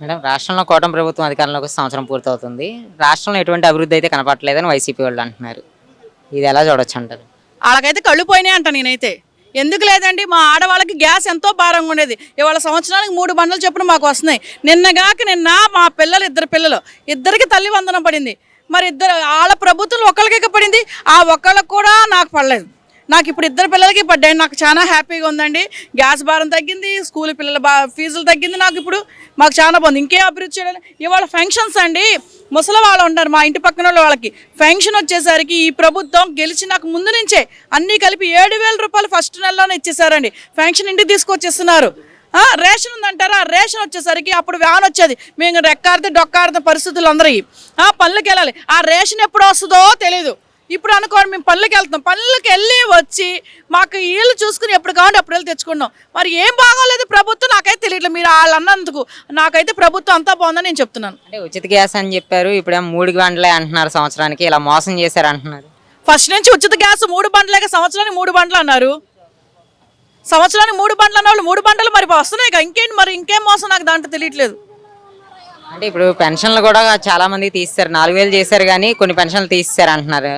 Madam రాష్ట్రంలో కూటమి ప్రభుత్వం అధికారంలోకి సంవత్సరం పూర్తవుతుంది. రాష్ట్రంలో ఎటువంటి అభివృద్ధి అయితే కనపట్లేదని వైసీపీ వాళ్ళు అంటున్నారు. ఇది ఎలా చూడొచ్చు అంటారు? వాళ్ళకైతే కళ్ళు పోయినాయి అంట నేనైతే. ఎందుకు లేదండి? మా ఆడవాళ్ళకి గ్యాస్ ఎంతో భారంగా ఉండేది. ఇవాళ సంవత్సరానికి మూడు బండలు చొప్పున మాకు వస్తున్నాయి. నిన్నగాక నిన్న మా పిల్లలు ఇద్దరు పిల్లలు. ఇద్దరికి తల్లి వందనం పడింది. మరి ఇద్దరు వాళ్ళ ప్రభుత్వం ఒకళ్ళకి పడింది. ఆ ఒక్కళ్ళకి కూడా నాకు పడలేదు. నాకు ఇప్పుడు ఇద్దరు పిల్లలకి పడ్డాయి. నాకు చాలా హ్యాపీగా ఉందండి. గ్యాస్ భారం తగ్గింది స్కూల్ పిల్లల బా ఫీజులు తగ్గింది నాకు ఇప్పుడు. మాకు చాలా బాగుంది. ఇంకే అభివృద్ధి చేయాలి ఇవాళ ఫంక్షన్స్ అండి. ముసలి వాళ్ళు ఉంటారు మా ఇంటి పక్కన వాళ్ళకి. ఫంక్షన్ వచ్చేసరికి ఈ ప్రభుత్వం గెలిచి నాకు ముందు నుంచే అన్నీ కలిపి ఏడు వేల రూపాయలు ఫస్ట్ నెలలోనే ఇచ్చేసారండి ఫంక్షన్ ఇంటికి తీసుకొచ్చేస్తున్నారు. రేషన్ ఉందంటారా? రేషన్ వచ్చేసరికి అప్పుడు వ్యాన్ వచ్చేది. మేము రెక్కారితే డొక్కారితే పరిస్థితులు అందరికీ. ఆ పనులకి వెళ్ళాలి ఆ రేషన్ ఎప్పుడు వస్తుందో తెలియదు ఇప్పుడు అనుకోండి మేము పనులకి వెళ్తాం పనులకి వెళ్ళి వచ్చి మాకు వీళ్ళు చూసుకుని ఎప్పుడు కావాలంటే అప్పుడు వెళ్ళి తెచ్చుకున్నాం మరి ఏం బాగోలేదు ప్రభుత్వం నాకైతే తెలియట్లేదు. మీరు వాళ్ళు అన్నందుకు నాకైతే ప్రభుత్వం అంతా బాగుందని నేను చెప్తున్నాను. అంటే ఉచిత గ్యాస్ అని చెప్పారు. ఇప్పుడేమో మూడు గంటలే అంటున్నారు సంవత్సరానికి. ఇలా మోసం చేశారు అంటున్నారు. ఫస్ట్ నుంచి ఉచిత గ్యాస్ మూడు బండ్లేక సంవత్సరానికి మూడు బండ్లు అన్నారు. సంవత్సరానికి మూడు బండ్లు అన్న వాళ్ళు మూడు బండ్లు మరి వస్తున్నాయి కదా. ఇంకేంటి మరి? ఇంకేం మోసం నాకు దాంట్లో తెలియట్లేదు. అంటే ఇప్పుడు పెన్షన్లు కూడా చాలా మంది తీస్తారు నాలుగు వేలు చేశారు కానీ కొన్ని పెన్షన్లు తీస్తారు అంటున్నారు.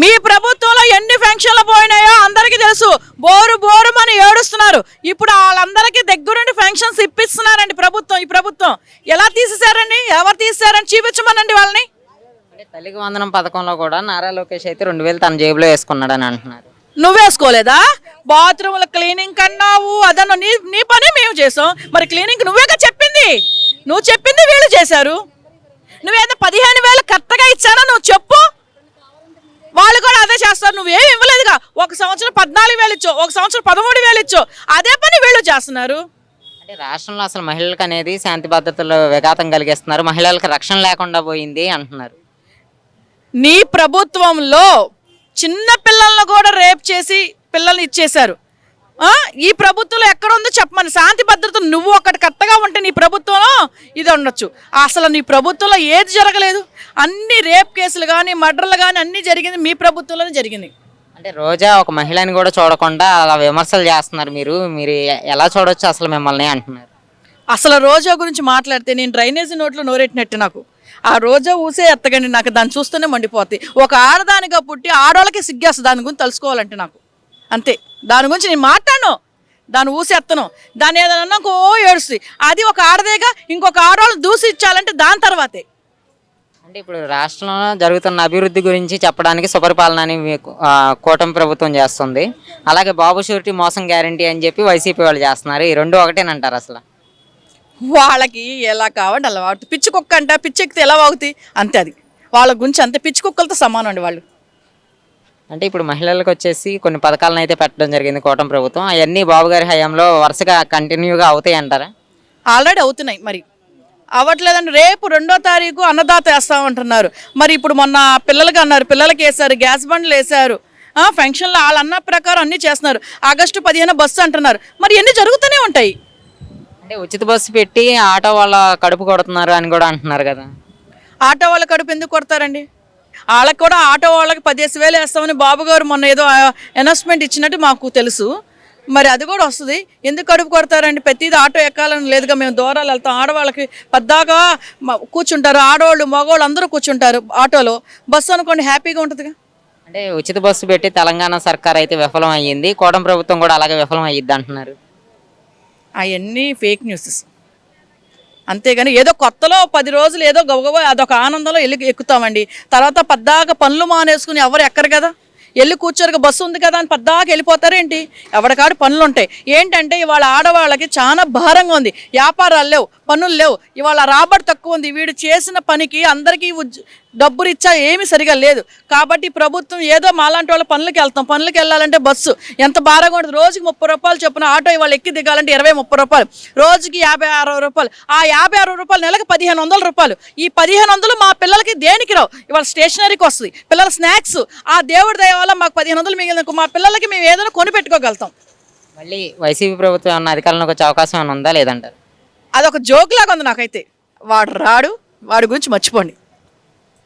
మీ ప్రభుత్వంలో ఎన్ని ఫంక్షన్లు పోయినాయో అందరికీ తెలుసు. బోరు బోరుమని ఏడుస్తున్నారు. ఇప్పుడు వాళ్ళందరికీ దగ్గరుండి ఫంక్షన్స్ ఇప్పిస్తున్నారండి ప్రభుత్వం ఈ ప్రభుత్వం. ఎలా తీసేశారండి? ఎవరు తీసేశారని చూపించమనండి వాళ్ళని. తల్లికి వందనం పథకంలో కూడా నారా లోకేష్ అయితే రెండు వేలు తన జేబులో వేసుకున్నాడు అని అంటున్నారు. నువ్వేసుకోలేదా? బాత్రూముల క్లీనింగ్ కన్నావు అదన్న నీ నీ పని మేము చేసాం. మరి క్లీనింగ్ నువ్వేగా చెప్పింది? నువ్వు చెప్పింది వీళ్ళు చేశారు. నువ్వేదో పదిహేను వేలు కరెక్ట్గా ఇచ్చారో నువ్వు చెప్పు వాళ్ళు కూడా అదే చేస్తారు నువ్వేం ఇవ్వలేదుగా ఒక సంవత్సరం పద్నాలుగు వేలు ఇచ్చో ఒక సంవత్సరం పదమూడు వేలు ఇచ్చో అదే పని వీళ్ళు చేస్తున్నారు. అంటే రాష్ట్రంలో అసలు మహిళలకు అనేది శాంతి భద్రతలు విఘాతం కలిగిస్తున్నారు. మహిళలకు రక్షణ లేకుండా పోయింది అంటున్నారు. నీ ప్రభుత్వంలో చిన్న పిల్లలను కూడా రేప్ చేసి పిల్లల్ని ఇచ్చేశారు? ఈ ప్రభుత్వంలో ఎక్కడ ఉందో చెప్పమని. శాంతి భద్రత నువ్వు ఒకటి కరెక్ట్గా ఉంటే నీ ప్రభుత్వంలో ఇది ఉండొచ్చు. అసలు నీ ప్రభుత్వంలో ఏది జరగలేదు. అన్ని రేప్ కేసులు కానీ మర్డర్లు కానీ అన్నీ జరిగింది మీ ప్రభుత్వంలోనే జరిగింది. అంటే రోజా ఒక మహిళని కూడా చూడకుండా అలా విమర్శలు చేస్తున్నారు మీరు. మీరు ఎలా చూడొచ్చు అసలు మిమ్మల్ని అంటున్నారు? అసలు రోజా గురించి మాట్లాడితే నేను డ్రైనేజీ నోట్లో నోరెట్టినట్టు నాకు. ఆ రోజా ఊసే ఎత్తగండి నాకు దాన్ని చూస్తూనే మండిపోతాయి ఒక ఆడదానిగా పుట్టి ఆడవాళ్ళకి సిగ్గేస్తుంది దాని గురించి తెలుసుకోవాలంటే నాకు. అంతే. దాని గురించి నేను మాట్లాడను. దాన్ని ఊసి ఎత్తను. దాన్ని ఏదైనా ఓ ఏడుస్తుంది. అది ఒక ఆడదేగా ఇంకొక ఆడవాళ్ళు దూసి ఇచ్చాలంటే దాని తర్వాతే. అంటే ఇప్పుడు రాష్ట్రంలో జరుగుతున్న అభివృద్ధి గురించి చెప్పడానికి సుపరిపాలన అని కూటమి ప్రభుత్వం చేస్తుంది. అలాగే బాబు షూరిటీ మోసం గ్యారంటీ అని చెప్పి వైసీపీ వాళ్ళు చేస్తున్నారు. ఈ రెండు ఒకటేనంటారు అసలు? వాళ్ళకి ఎలా కావాలంటే అలా వాడుతుంది పిచ్చి కుక్క అంట పిచ్చి ఎక్కితే ఎలా వాగుతాయి? అంతే అది. వాళ్ళ గురించి అంతే. పిచ్చి కుక్కలతో సమానం అండి వాళ్ళు. అంటే ఇప్పుడు మహిళలకు వచ్చేసి కొన్ని పథకాలను అయితే పెట్టడం జరిగింది కూటమి ప్రభుత్వం. అవన్నీ బాబు గారి హయాంలో వరుసగా కంటిన్యూగా అవుతాయి అంటారా ఆల్రెడీ అవుతున్నాయి మరి. అవ్వట్లేదండి. రేపు రెండో తారీఖు అన్నదాత వేస్తామంటున్నారు. మరి ఇప్పుడు మొన్న పిల్లలకి అన్నారు పిల్లలకి వేశారు గ్యాస్ బండ్లు వేశారు. ఫంక్షన్లో వాళ్ళు అన్న ప్రకారం అన్నీ చేస్తున్నారు. ఆగస్టు పదిహేను బస్సు అంటున్నారు. మరి ఎన్ని జరుగుతూనే ఉంటాయి. అంటే ఉచిత బస్సు పెట్టి ఆటో వాళ్ళ కడుపు కొడుతున్నారు అని కూడా అంటున్నారు కదా. ఆటో వాళ్ళ కడుపు ఎందుకు కొడతారండి? వాళ్ళకి కూడా ఆటో వాళ్ళకి పదిహేను వేలు వేస్తామని బాబు గారు మొన్న ఏదో అనౌన్స్మెంట్ ఇచ్చినట్టు మాకు తెలుసు. మరి అది కూడా వస్తుంది. ఎందుకు కడుపు కొడతారండి? ప్రతిదీ ఆటో ఎక్కాలని లేదుగా. మేము దూరాలు వెళ్తాం. ఆడవాళ్ళకి పద్దాగా కూర్చుంటారు. ఆడవాళ్ళు మగవాళ్ళు అందరూ కూర్చుంటారు ఆటోలో. బస్సు అనుకోండి హ్యాపీగా ఉంటుందిగా. అంటే ఉచిత బస్సు పెట్టి తెలంగాణ సర్కార్ అయితే విఫలం అయ్యింది. కూటమి ప్రభుత్వం కూడా అలాగే విఫలం అయ్యిద్ది అంటున్నారు. అవన్నీ ఫేక్ న్యూసెస్ అంతేగాని ఏదో కొత్తలో పది రోజులు ఏదో గబగబా అదొక ఆనందంలో వెళ్ళి ఎక్కుతామండి. తర్వాత పద్దాక పనులు మానేసుకుని ఎవరు ఎక్కరు కదా? వెళ్ళి కూర్చోరు బస్సు ఉంది కదా అని పద్దాకి వెళ్ళిపోతారేంటి ఎవడకాడు పనులు ఉంటాయి ఏంటంటే ఇవాళ ఆడవాళ్ళకి చాలా భారంగా ఉంది. వ్యాపారాలు లేవు పనులు లేవు. ఇవాళ రాబడి తక్కువ ఉంది. వీడు చేసిన పనికి అందరికీ డబ్బులు ఇచ్చా ఏమీ సరిగా లేదు. కాబట్టి ప్రభుత్వం ఏదో మాలాంటి వాళ్ళ పనులకి వెళ్తాం. పనులకి వెళ్ళాలంటే బస్సు. ఎంత భారంగా ఉంటుంది. రోజుకి ముప్పై రూపాయలు చొప్పున ఆటో ఇవాళ ఎక్కి దిగాలంటే ఇరవై ముప్పై రూపాయలు. రోజుకి యాభై అరవై రూపాయలు. ఆ యాభై అరవై రూపాయలు నెలకు పదిహేను వందల రూపాయలు. ఈ పదిహేను వందలు మా పిల్లలకి దేనికి రావు? ఇవాళ స్టేషనరీకి వస్తుంది. పిల్లల స్నాక్స్. ఆ దేవుడి దయ వల్ల మాకు పదిహేను వందలు మిగిలిన మా పిల్లలకి మేము ఏదైనా కొని పెట్టుకోగలుగుతాం. మళ్ళీ వైసీపీ ప్రభుత్వం ఏమన్నా అధికారంలోకి వచ్చే అవకాశం ఏమైనా ఉందా లేదంటారు? అదొక జోక్ లాగా ఉంది నాకైతే. వాడు రాడు. వాడి గురించి మర్చిపోండి.